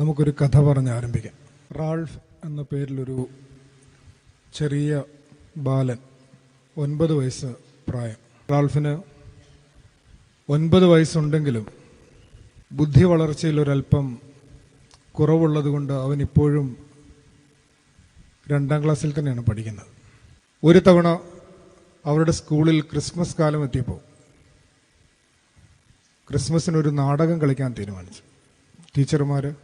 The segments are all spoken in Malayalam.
നമുക്കൊരു കഥ പറഞ്ഞ് ആരംഭിക്കാം. റാൾഫ് എന്ന പേരിലൊരു ചെറിയ ബാലൻ ഒൻപത് വയസ്സ് പ്രായം. റാൾഫിന് ഒൻപത് വയസ്സുണ്ടെങ്കിലും ബുദ്ധി വളർച്ചയിൽ ഒരല്പം കുറവുള്ളതുകൊണ്ട് അവൻ ഇപ്പോഴും രണ്ടാം ക്ലാസ്സിൽ തന്നെയാണ് പഠിക്കുന്നത്. ഒരു തവണ അവരുടെ സ്കൂളിൽ ക്രിസ്മസ് കാലം എത്തിയപ്പോൾ ക്രിസ്മസിനൊരു നാടകം കളിക്കാൻ തീരുമാനിച്ചു. ടീച്ചർമാർ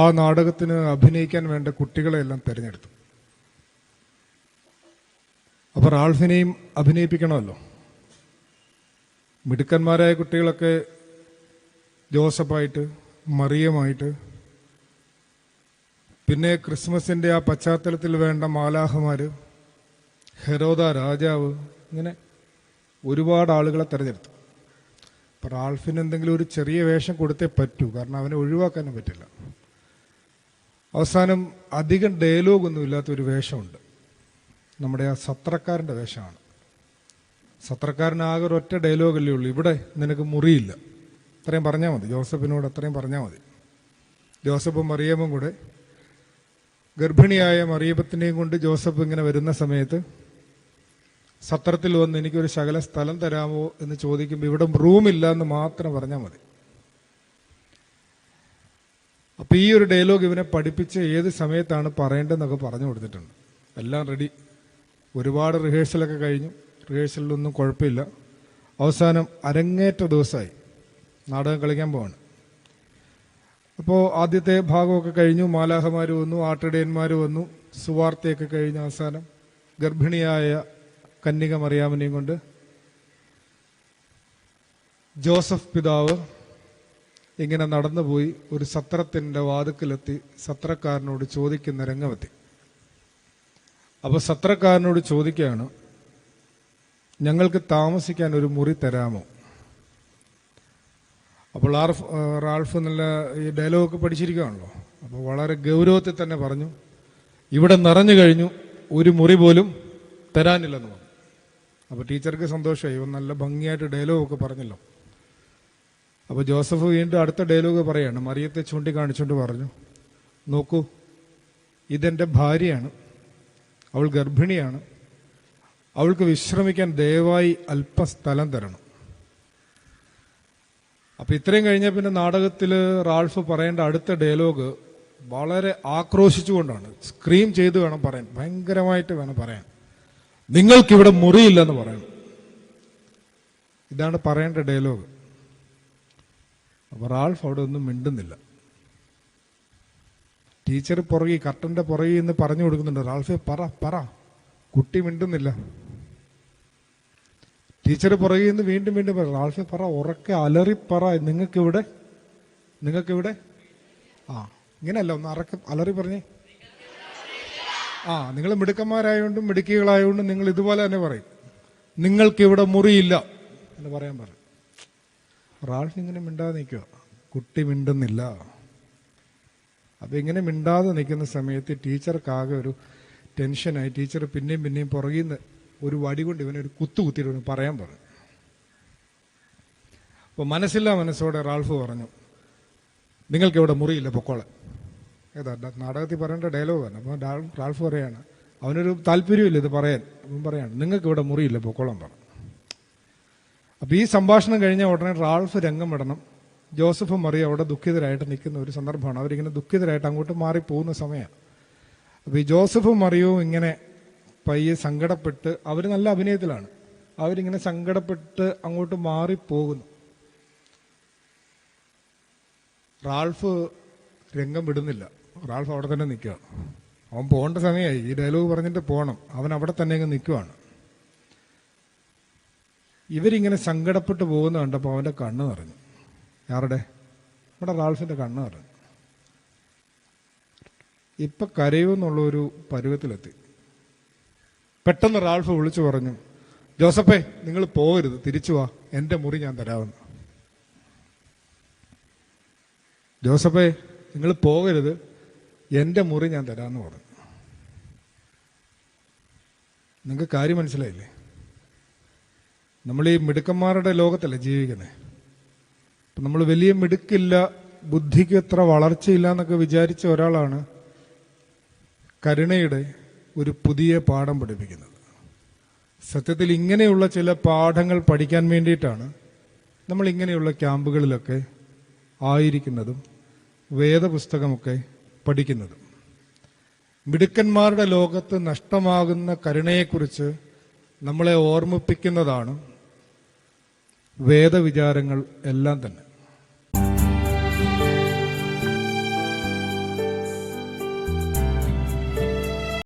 ആ നാടകത്തിന് അഭിനയിക്കാൻ വേണ്ട കുട്ടികളെ എല്ലാം തിരഞ്ഞെടുത്തു. അപ്പോൾ റാൾഫിനെയും അഭിനയിപ്പിക്കണമല്ലോ. മിടുക്കന്മാരായ കുട്ടികളൊക്കെ ജോസഫായിട്ട് മറിയമായിട്ട് പിന്നെ ക്രിസ്മസിന്റെ ആ പശ്ചാത്തലത്തിൽ വേണ്ട മാലാഹമാര് ഹെരോദ രാജാവ് ഇങ്ങനെ ഒരുപാട് ആളുകളെ തെരഞ്ഞെടുത്തു. അപ്പൊ റാൾഫിന് എന്തെങ്കിലും ഒരു ചെറിയ വേഷം കൊടുത്തേ പറ്റൂ കാരണം അവനെ ഒഴിവാക്കാനും പറ്റില്ല. അവസാനം അധികം ഡയലോഗൊന്നും ഇല്ലാത്ത ഒരു വേഷമുണ്ട്. നമ്മുടെ ആ സത്രക്കാരന്റെ വേഷമാണ്. സത്രക്കാരനാകെ ഒറ്റ ഡയലോഗല്ലേ ഉള്ളൂ. ഇവിടെ നിനക്ക് മുറിയില്ല. അത്രയും പറഞ്ഞാൽ മതി. ജോസഫിനോട് അത്രയും പറഞ്ഞാൽ മതി. ജോസഫും മറിയമ്മും കൂടെ ഗർഭിണിയായ മറിയപ്പത്തിനെയും കൊണ്ട് ജോസഫ് ഇങ്ങനെ വരുന്ന സമയത്ത് സത്രത്തിൽ വന്ന് എനിക്കൊരു ശകല സ്ഥലം തരാമോ എന്ന് ചോദിക്കുമ്പോൾ ഇവിടെ റൂമില്ല എന്ന് മാത്രം പറഞ്ഞാൽ മതി. അപ്പൊ ഈ ഒരു ഡയലോഗ് ഇവനെ പഠിപ്പിച്ച് ഏത് സമയത്താണ് പറയേണ്ടതെന്നൊക്കെ പറഞ്ഞു കൊടുത്തിട്ടുണ്ട്. എല്ലാം റെഡി ഒരുപാട് റിഹേഴ്സലൊക്കെ കഴിഞ്ഞു. റിഹേഴ്സലിലൊന്നും കുഴപ്പമില്ല. അവസാനം അരങ്ങേറ്റ ദിവസമായി. നാടകം കളിക്കാൻ പോവാണ്. അപ്പോൾ ആദ്യത്തെ ഭാഗമൊക്കെ കഴിഞ്ഞു. മാലാഹമാർ വന്നു ആട്ടിടയന്മാർ വന്നു. സുവാർത്തയൊക്കെ കഴിഞ്ഞ അവസാനം ഗർഭിണിയായ കന്യക മറിയാമനെയും കൊണ്ട് ജോസഫ് പിതാവ് ഇങ്ങനെ നടന്നുപോയി ഒരു സത്രത്തിന്റെ വാതുക്കിലെത്തി സത്രക്കാരനോട് ചോദിക്കുന്ന രംഗമെത്തി. അപ്പോൾ സത്രക്കാരനോട് ചോദിക്കുകയാണ് ഞങ്ങൾക്ക് താമസിക്കാൻ ഒരു മുറി തരാമോ? അപ്പോൾ ആർഫ് റാൾഫ് നല്ല ഈ ഡയലോഗൊക്കെ പഠിച്ചിരിക്കുകയാണല്ലോ. അപ്പോൾ വളരെ ഗൗരവത്തിൽ തന്നെ പറഞ്ഞു ഇവിടെ നിറഞ്ഞു കഴിഞ്ഞു ഒരു മുറി പോലും തരാനില്ലെന്ന് പറഞ്ഞു. അപ്പോൾ ടീച്ചർക്ക് സന്തോഷമായി ഇവൻ നല്ല ഭംഗിയായിട്ട് ഡയലോഗൊക്കെ പറഞ്ഞല്ലോ. അപ്പോൾ ജോസഫ് വീണ്ടും അടുത്ത ഡയലോഗ് പറയാണ്. മറിയത്തെ ചൂണ്ടിക്കാണിച്ചുകൊണ്ട് പറഞ്ഞു നോക്കൂ ഇതെന്റെ ഭാര്യയാണ്. അവൾ ഗർഭിണിയാണ്. അവൾക്ക് വിശ്രമിക്കാൻ ദയവായി അല്പം സ്ഥലം തരണം. അപ്പൊ ഇത്രയും കഴിഞ്ഞ പിന്നെ നാടകത്തിൽ റാൾഫ് പറയേണ്ട അടുത്ത ഡയലോഗ് വളരെ ആക്രോശിച്ചുകൊണ്ടാണ്. സ്ക്രീം ചെയ്ത് വേണം പറയാൻ. ഭയങ്കരമായിട്ട് വേണം പറയാൻ. നിങ്ങൾക്കിവിടെ മുറിയില്ലെന്ന് പറയണം. ഇതാണ് പറയേണ്ട ഡയലോഗ്. അപ്പൊ റാൾഫ് അവിടെ ഒന്നും മിണ്ടുന്നില്ല. ടീച്ചർ പുറകി കർട്ടന്റെ പുറകിൽ നിന്ന് പറഞ്ഞു കൊടുക്കുന്നുണ്ട് റാൾഫെ പറ പറ. കുട്ടി മിണ്ടുന്നില്ല. ടീച്ചർ പുറകിൽ നിന്ന് വീണ്ടും വീണ്ടും പറ റാൾഫെ പറ ഉറക്കെ അലറി പറ. നിങ്ങൾക്കിവിടെ? നിങ്ങൾക്കിവിടെ? ആ ഇങ്ങനെയല്ല ഒന്ന് അറക്ക അലറി പറഞ്ഞേ. ആ നിങ്ങൾ മിടുക്കന്മാരായതുകൊണ്ടും മിടുക്കികളായതുകൊണ്ടും നിങ്ങൾ ഇതുപോലെ തന്നെ പറയും. നിങ്ങൾക്കിവിടെ മുറിയില്ല എന്ന് പറയാൻ പറയും. റാൾഫ് ഇങ്ങനെ മിണ്ടാതെ നിൽക്കുക. കുട്ടി മിണ്ടുന്നില്ല. അപ്പം ഇങ്ങനെ മിണ്ടാതെ നിൽക്കുന്ന സമയത്ത് ടീച്ചർക്കാകെ ഒരു ടെൻഷനായി ടീച്ചർ പിന്നെയും പിന്നെയും പുറകിൽ നിന്ന് ഒരു വടി കൊണ്ട് ഇവനെ ഒരു കുത്തു കുത്തിയിട്ട് പറയാൻ പറഞ്ഞു. അപ്പോൾ മനസ്സില്ല മനസ്സോടെ റാൾഫ് പറഞ്ഞു നിങ്ങൾക്ക് ഇവിടെ മുറിയില്ല പൊക്കോളെ. ഏതാ നാടകത്തിൽ പറയേണ്ട ഡയലോഗാണ് അപ്പോൾ റാൾഫ് പറയാണ് അവനൊരു താല്പര്യമില്ല ഇത് പറയാൻ. അപ്പം പറയാണ് നിങ്ങൾക്ക് ഇവിടെ മുറിയില്ല പൊക്കോളം പറഞ്ഞു. അപ്പൊ ഈ സംഭാഷണം കഴിഞ്ഞ ഉടനെ റാൾഫ് രംഗം വിടണം. ജോസഫ് മറിയ അവിടെ ദുഃഖിതരായിട്ട് നിൽക്കുന്ന ഒരു സന്ദർഭമാണ്. അവരിങ്ങനെ ദുഃഖിതരായിട്ട് അങ്ങോട്ട് മാറി പോകുന്ന സമയമാണ് അപ്പൊ ഈ ജോസഫും മറിയവും ഇങ്ങനെ പയ്യെ സങ്കടപ്പെട്ട് അവർ നല്ല അഭിനയത്തിലാണ്. അവരിങ്ങനെ സങ്കടപ്പെട്ട് അങ്ങോട്ട് മാറിപ്പോകുന്നു. റാൾഫ് രംഗം വിടുന്നില്ല. റാൾഫ് അവിടെ തന്നെ നിൽക്കുകയാണ്. അവൻ പോകേണ്ട സമയമായി. ഈ ഡയലോഗ് പറഞ്ഞിട്ട് പോകണം. അവൻ അവിടെ തന്നെ അങ്ങ് നിൽക്കുവാണ്. ഇവരിങ്ങനെ സങ്കടപ്പെട്ട് പോകുന്ന കണ്ടപ്പോൾ അവന്റെ കണ്ണ് നിറഞ്ഞു. ആരുടെ? നമ്മുടെ റാൾഫിന്റെ കണ്ണ് നിറഞ്ഞു. ഇപ്പം കരയുമെന്നുള്ളൊരു പരുവത്തിലെത്തി. പെട്ടെന്ന് റാൾഫ് വിളിച്ചു പറഞ്ഞു ജോസഫേ നിങ്ങൾ പോകരുത് തിരിച്ചു വാ എന്റെ മുറി ഞാൻ തരാമെന്ന്. ജോസഫേ നിങ്ങൾ പോകരുത് എന്റെ മുറി ഞാൻ തരാമെന്ന് പറഞ്ഞു. നിങ്ങൾക്ക് കാര്യം മനസ്സിലായില്ലേ? നമ്മൾ ഈ മിടുക്കന്മാരുടെ ലോകത്തല്ലേ ജീവിക്കുന്നത് അപ്പം നമ്മൾ വലിയ മിടുക്കില്ല ബുദ്ധിക്ക് എത്ര വളർച്ചയില്ല എന്നൊക്കെ വിചാരിച്ച ഒരാളാണ് കരുണയുടെ ഒരു പുതിയ പാഠം പഠിപ്പിക്കുന്നത്. സത്യത്തിൽ ഇങ്ങനെയുള്ള ചില പാഠങ്ങൾ പഠിക്കാൻ വേണ്ടിയിട്ടാണ് നമ്മൾ ഇങ്ങനെയുള്ള ക്യാമ്പുകളിലൊക്കെ ആയിരിക്കുന്നതും വേദപുസ്തകമൊക്കെ പഠിക്കുന്നതും. മിടുക്കന്മാരുടെ ലോകത്ത് നഷ്ടമാകുന്ന കരുണയെക്കുറിച്ച് നമ്മളെ ഓർമ്മിപ്പിക്കുന്നതാണ് വേദവിചാരങ്ങൾ എല്ലാം തന്നെ.